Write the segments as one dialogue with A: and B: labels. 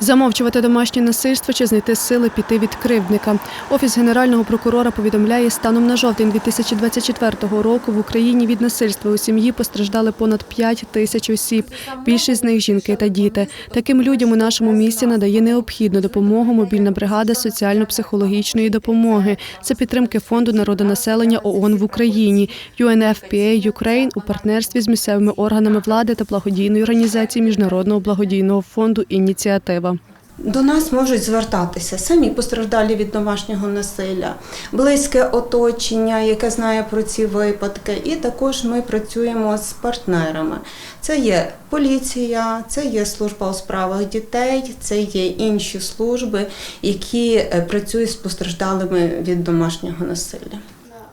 A: Замовчувати домашнє насильство чи знайти сили піти від кривдника. Офіс генерального прокурора повідомляє, станом на жовтень 2024 року в Україні від насильства у сім'ї постраждали понад 5 тисяч осіб. Більшість з них жінки та діти. Таким людям у нашому місті надає необхідну допомогу мобільна бригада соціально-психологічної допомоги. Це підтримки фонду народонаселення ООН в Україні, UNFPA Ukraine у партнерстві з місцевими органами влади та благодійною організацією Міжнародного благодійного фонду Ініціатива.
B: До нас можуть звертатися самі постраждалі від домашнього насилля, близьке оточення, яке знає про ці випадки, і також ми працюємо з партнерами. Це є поліція, це є служба у справах дітей, це є інші служби, які е, працюють з постраждалими від домашнього насилля.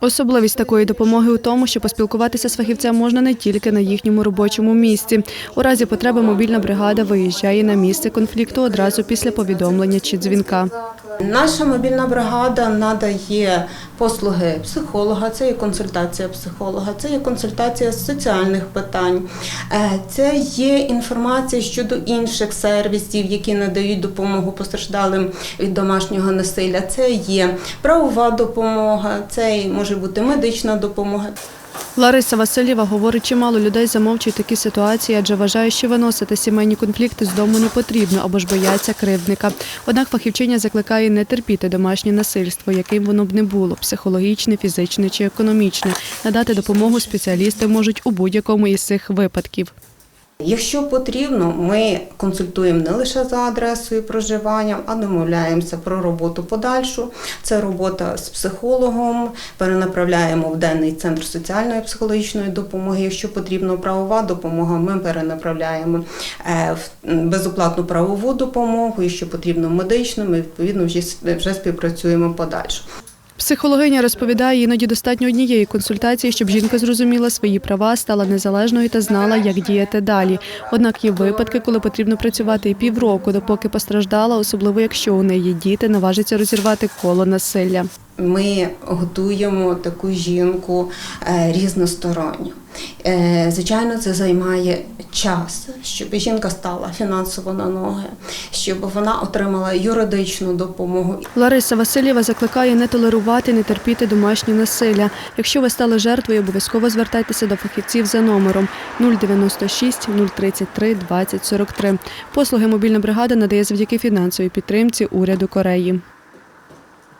A: Особливість такої допомоги у тому, що поспілкуватися з фахівцем можна не тільки на їхньому робочому місці. У разі потреби мобільна бригада виїжджає на місце конфлікту одразу після повідомлення чи дзвінка.
B: Наша мобільна бригада надає послуги психолога, це є консультація психолога, це є консультація з соціальних питань, е, це є інформація щодо інших сервісів, які надають допомогу постраждалим від домашнього насилля. Це є правова допомога, це може бути медична допомога.
A: Лариса Васильєва говорить, чимало людей замовчують такі ситуації, адже вважає, що виносити сімейні конфлікти з дому не потрібно або ж бояться кривдника. Однак фахівчиня закликає не терпіти домашнє насильство, яким воно б не було психологічне, фізичне чи економічне. Надати допомогу спеціалісти можуть у будь-якому із цих випадків.
B: Якщо потрібно, ми консультуємо не лише за адресою проживання, а домовляємося про роботу подальшу. Це робота з психологом, перенаправляємо в денний центр соціальної психологічної допомоги. Якщо потрібна правова допомога, ми перенаправляємо е, в безоплатну правову допомогу. Якщо потрібно медичну, ми відповідно вже співпрацюємо подальше.
A: Психологиня розповідає, іноді достатньо однієї консультації, щоб жінка зрозуміла свої права, стала незалежною та знала, як діяти далі. Однак є випадки, коли потрібно працювати і півроку, допоки постраждала, особливо якщо у неї діти, наважиться розірвати коло насилля.
B: Ми готуємо таку жінку е, різносторонню. Е, Звичайно, це займає час, щоб жінка стала фінансово на ноги, щоб вона отримала юридичну допомогу.
A: Лариса Васильєва закликає не толерувати, не терпіти домашнє насилля. Якщо ви стали жертвою, обов'язково звертайтеся до фахівців за номером 096 033 20 43. Послуги мобільна бригада надає завдяки фінансовій підтримці уряду Кореї.